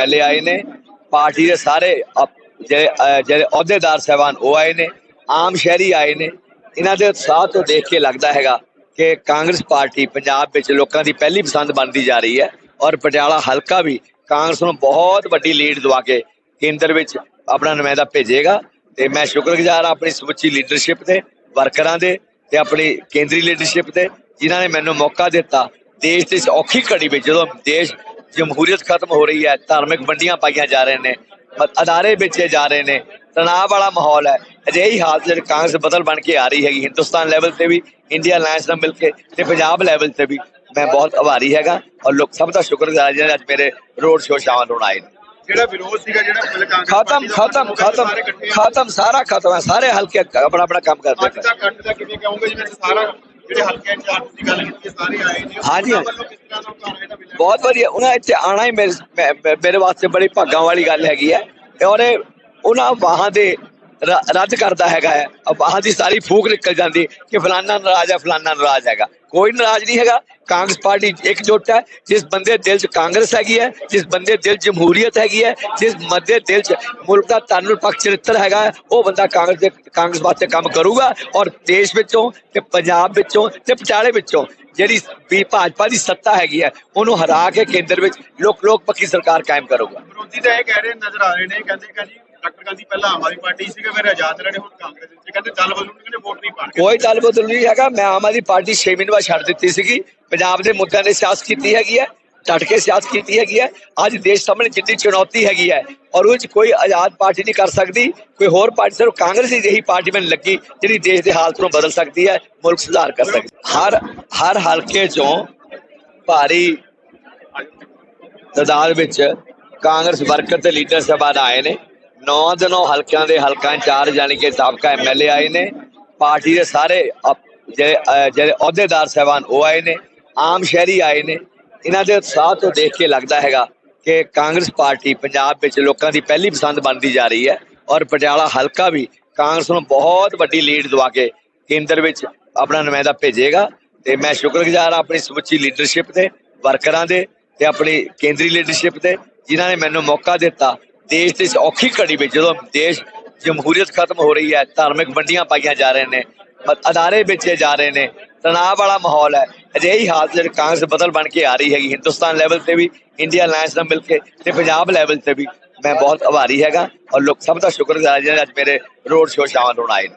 MLA ਆਏ ਨੇ, party ਦੇ ਸਾਰੇ ਜਿਹੜੇ ਅਹੁਦੇਦਾਰ ਸਹਿਬਾਨ ਉਹ ਆਏ ਨੇ, ਆਮ ਸ਼ਹਿਰੀ ਆਏ ਨੇ। ਇਹਨਾਂ ਦੇ ਉਤਸ਼ਾਹ ਤੋਂ ਦੇਖ ਕੇ ਲੱਗਦਾ ਹੈਗਾ ਕਿ ਕਾਂਗਰਸ ਪਾਰਟੀ ਪੰਜਾਬ ਵਿੱਚ ਲੋਕਾਂ ਦੀ ਪਹਿਲੀ ਪਸੰਦ ਬਣਦੀ ਜਾ ਰਹੀ ਹੈ ਔਰ ਪਟਿਆਲਾ ਹਲਕਾ ਵੀ ਕਾਂਗਰਸ ਨੂੰ ਬਹੁਤ ਵੱਡੀ ਲੀਡ ਦਵਾ ਕੇ ਕੇਂਦਰ ਵਿੱਚ ਆਪਣਾ ਨੁਮਾਇੰਦਾ ਭੇਜੇਗਾ। ਤੇ ਮੈਂ ਸ਼ੁਕਰਗੁਜ਼ਾਰ ਆਪਣੀ ਸਮੁੱਚੀ ਲੀਡਰਸ਼ਿਪ ਤੇ, ਵਰਕਰਾਂ ਦੇ ਤੇ ਆਪਣੀ ਕੇਂਦਰੀ ਲੀਡਰਸ਼ਿਪ ਤੇ, ਜਿਨ੍ਹਾਂ ਨੇ ਮੈਨੂੰ ਮੌਕਾ ਦਿੱਤਾ। ਦੇਸ਼ ਦੀ ਔਖੀ ਘੜੀ ਵਿੱਚ ਜਦੋਂ ਦੇਸ਼ ਜਮਹੂਰੀਅਤ ਖਤਮ ਹੋ ਰਹੀ ਹੈ ਧਾਰਮਿਕ ਵੰਡੀਆਂ ਪਾਈਆਂ ਜਾ ਰਹੇ ਨੇ ਅ- ਅਦਾਰੇ ਵੇਚੇ ਜਾ ਰਹੇ ਨੇ ਤਣਾਅ ਵਾਲਾ ਮਾਹੌਲ ਹੈ ਅਜਿਹੀ ਹਾਲਤ ਵਿੱਚ ਕਾਂਗਰਸ ਬਦਲ ਬਣ ਕੇ ਆ ਰਹੀ ਹੈਗੀ ਹਿੰਦੁਸਤਾਨ ਲੈਵਲ ਤੇ ਵੀ ਇੰਡੀਆ ਅਲਾਈਅੰਸ ਨਾਲ ਮਿਲ ਕੇ ਤੇ ਪੰਜਾਬ ਲੈਵਲ ਤੇ ਵੀ ਮੈਂ ਬਹੁਤ ਆਭਾਰੀ ਹੈਗਾ ਔਰ ਲੋਕ ਸਭ ਦਾ ਸ਼ੁਕਰਗੁਜ਼ਾਰ ਜਿਹੜੇ ਅੱਜ ਮੇਰੇ ਰੋਡ ਸ਼ੋਅ ਸ਼ਾਮਲ ਹੋਣ ਆਏ ਨੇ ਜਿਹੜਾ ਵਿਰੋਧ ਸੀਗਾ ਜਿਹੜਾ ਮਤਲਬ ਕਾਂਗਰਸ ਖਤਮ ਪਾਰਟੀ ਦਾ ਖਤਮ ਖਤਮ ਸਾਰੇ ਇਕੱਠੇ ਆ। ਖਤਮ ਸਾਰਾ ਖਤਮ ਹੈ ਸਾਰੇ ਹਲਕੇ ਆਪਣਾ ਆਪਣਾ ਕੰਮ ਕਰਦੇ ਅੱਜ ਪਏ ਦਾ ਕੱਟ ਦਾ ਕਿਵੇਂ ਕਹੋਗੇ ਜਿਵੇਂ ਸਾਰਾ ਜਿਹੜੇ ਹਲਕੇ ਇੰਚਾਰਜ ਦੀ ਗੱਲ ਕੀਤੀ ਹੈ, ਸਾਰੇ ਆਏ ਨੇ। ਹਾਂਜੀ, ਬਹੁਤ ਵਧੀਆ। ਉਹਨਾਂ ਇੱਥੇ ਆਣਾ ਹੀ ਮੇਰੇ ਵਾਸਤੇ ਬੜੀ ਭਾਗਾਂ ਵਾਲੀ ਗੱਲ ਹੈਗੀ ਹੈ। ਔਰ ਉਹਨਾਂ ਵਾਹਾਂ ਦੇ ਰੱਦ ਕਰਦਾ ਹੈਗਾ ਹੈ। ਅਹ ਦੀ ਸਾਰੀ ਫੂਕ ਨਿਕਲ ਜਾਂਦੀ ਕਿ ਫਲਾਨਾ ਨਾਰਾਜ਼ ਹੈ, ਫਲਾਨਾ ਨਾਰਾਜ਼ ਹੈਗਾ। ਕੋਈ ਨਾਰਾਜ਼ ਨਹੀਂ ਹੈਗਾ। ਕਾਂਗਰਸ ਪਾਰਟੀ ਇਕਜੁੱਟ ਹੈ, ਜਿਸ ਬੰਦੇ ਦਿਲ 'ਚ ਕਾਂਗਰਸ ਹੈਗੀ ਹੈ, ਜਿਸ ਬੰਦੇ ਦਿਲ 'ਚ ਜਮਹੂਰੀਅਤ ਹੈਗੀ ਹੈ, ਜਿਸ ਬੰਦੇ ਦਿਲ 'ਚ ਮੁਲਕ ਦਾ ਤਾਨੂੰਨ ਪੱਖ ਚਰਿੱਤਰ ਹੈਗਾ ਉਹ ਬੰਦਾ ਕਾਂਗਰਸ ਦੇ ਕਾਂਗਰਸ ਵਾਸਤੇ ਕੰਮ ਕਰੂਗਾ ਔਰ ਦੇਸ਼ ਵਿੱਚੋਂ ਤੇ ਪੰਜਾਬ ਵਿੱਚੋਂ ਤੇ ਪਟਿਆਲੇ ਵਿੱਚੋਂ ਜਿਹੜੀ ਵੀ ਭਾਜਪਾ ਦੀ ਸੱਤਾ ਹੈਗੀ ਹੈ, ਉਹਨੂੰ ਹਰਾ ਕੇ ਕੇਂਦਰ ਵਿੱਚ ਲੋਕ ਲੋਕ ਪੱਕੀ ਸਰਕਾਰ ਕਾਇਮ ਕਰੂਗਾ। ਵਿਰੋਧੀ ਤਾਂ ਇਹ ਕਹਿ ਰਹੇ ਨਜ਼ਰ ਆ ਰਹੇ ਨੇ, ਕਹਿੰਦੇ ਕਿ ਜੀ ਡਾਕਟਰ ਗਾਂਧੀ ਪਹਿਲਾਂ ਆਮ ਆਦਮੀ ਪਾਰਟੀ ਸੀਗਾ ਫਿਰ ਆਜ਼ਾਦ ਰਹੇ ਹੁਣ ਕਾਂਗਰਸ ਵਿੱਚ। ਕਹਿੰਦੇ ਦਲ ਬਦਲੂ ਕਹਿੰਦੇ ਵੋਟ ਨਹੀਂ ਪਾਣਗੇ ਕੋਈ ਦਲ ਬਦਲ ਨਹੀਂ ਹੈਗਾ। ਮੈਂ ਆਮ ਆਦਮੀ ਪਾਰਟੀ 6 ਮਹੀਨੇ ਬਾਅਦ ਛੱਡ ਦਿੱਤੀ ਸੀਗੀ। ਪੰਜਾਬ ਦੇ ਮੁੱਦਿਆਂ ਨੇ ਸਿਆਸਤ ਕੀਤੀ ਹੈਗੀ ਹੈ ਡਟ ਕੇ ਸਿਆਸਤ ਕੀਤੀ ਹੈਗੀ ਹੈ। ਅੱਜ ਦੇਸ਼ ਸਾਹਮਣੇ ਜਿੰਨੀ ਚੁਣੌਤੀ ਹੈਗੀ ਹੈ ਔਰ ਉਹ 'ਚ ਕੋਈ ਆਜ਼ਾਦ ਪਾਰਟੀ ਨਹੀਂ ਕਰ ਸਕਦੀ ਕੋਈ ਹੋਰ ਪਾਰਟੀ ਸਿਰਫ ਕਾਂਗਰਸ ਹੀ ਜਿਹੀ ਪਾਰਟੀ ਮੈਨੂੰ ਲੱਗੀ ਜਿਹੜੀ ਦੇਸ਼ ਦੇ ਹਾਲਤ ਨੂੰ ਬਦਲ ਸਕਦੀ ਹੈ ਮੁਲਕ ਸੁਧਾਰ ਕਰ ਸਕਦੀ ਹਰ ਹਰ ਹਲਕੇ ਚੋਂ ਭਾਰੀ ਤਾਦਾਦ ਵਿੱਚ ਕਾਂਗਰਸ ਵਰਕਰ ਤੇ ਲੀਡਰ ਸਭਾ ਆਏ ਨੇ। ਨੌ ਦਿਨੋਂ ਹਲਕਿਆਂ ਦੇ ਹਲਕਾ ਇੰਚਾਰਜ ਯਾਨੀ ਕਿ ਸਾਬਕਾ ਐਮਐਲਏ ਆਏ ਨੇ। ਪਾਰਟੀ ਦੇ ਸਾਰੇ ਜਿਹੜੇ ਜਿਹੜੇ ਅਹੁਦੇਦਾਰ ਸਹਿਬਾਨ ਉਹ ਆਏ ਨੇ, ਆਮ ਸ਼ਹਿਰੀ ਆਏ ਨੇ। ਇਹਨਾਂ ਦੇ ਉਤਸ਼ਾਹ ਤੋਂ ਦੇਖ ਕੇ ਲੱਗਦਾ ਹੈਗਾ ਕਿ ਕਾਂਗਰਸ ਪਾਰਟੀ ਪੰਜਾਬ ਵਿੱਚ ਲੋਕਾਂ ਦੀ ਪਹਿਲੀ ਪਸੰਦ ਬਣਦੀ ਜਾ ਰਹੀ ਹੈ ਔਰ ਪਟਿਆਲਾ ਹਲਕਾ ਵੀ ਕਾਂਗਰਸ ਨੂੰ ਬਹੁਤ ਵੱਡੀ ਲੀਡ ਦਵਾ ਕੇ ਕੇਂਦਰ ਵਿੱਚ ਆਪਣਾ ਨੁਮਾਇੰਦਾ ਭੇਜੇਗਾ। ਤੇ ਮੈਂ ਸ਼ੁਕਰਗੁਜ਼ਾਰ ਹਾਂ ਆਪਣੀ ਸਮੁੱਚੀ ਲੀਡਰਸ਼ਿਪ 'ਤੇ, ਵਰਕਰਾਂ ਦੇ ਤੇ ਆਪਣੀ ਕੇਂਦਰੀ ਲੀਡਰਸ਼ਿਪ 'ਤੇ, ਜਿਨ੍ਹਾਂ ਨੇ ਮੈਨੂੰ ਮੌਕਾ ਦਿੱਤਾ ਦੇਸ਼ ਦੀ ਇਸ ਔਖੀ ਘੜੀ ਵਿੱਚ ਜਦੋਂ ਦੇਸ਼ ਜਮਹੂਰੀਅਤ ਖਤਮ ਹੋ ਰਹੀ ਹੈ, ਧਾਰਮਿਕ ਵੰਡੀਆਂ ਪਾਈਆਂ ਜਾ ਰਹੇ ਨੇ ਅਦਾਰੇ ਵੇਚੇ ਜਾ ਰਹੇ ਨੇ, ਤਣਾਅ ਵਾਲਾ ਮਾਹੌਲ ਹੈ, ਅਜਿਹੀ ਹਾਲਤ ਜਿਹੜੀ ਕਾਂਗਰਸ ਬਦਲ ਬਣ ਕੇ ਆ ਰਹੀ ਹੈਗੀ, ਹਿੰਦੁਸਤਾਨ ਲੈਵਲ ਤੇ ਵੀ ਇੰਡੀਆ ਅਲਾਈਅੰਸ ਨਾਲ ਮਿਲ ਕੇ ਤੇ ਪੰਜਾਬ ਲੈਵਲ ਤੇ ਵੀ ਮੈਂ ਬਹੁਤ ਆਭਾਰੀ ਹੈਗਾ ਔਰ ਲੋਕ ਸਭ ਦਾ ਸ਼ੁਕਰਗੁਜ਼ਾਰ ਜਿਹੜੇ ਅੱਜ ਮੇਰੇ ਰੋਡ ਸ਼ੋਅ ਸ਼ਾਮਲ ਹੋਣ ਆਏ ਨੇ।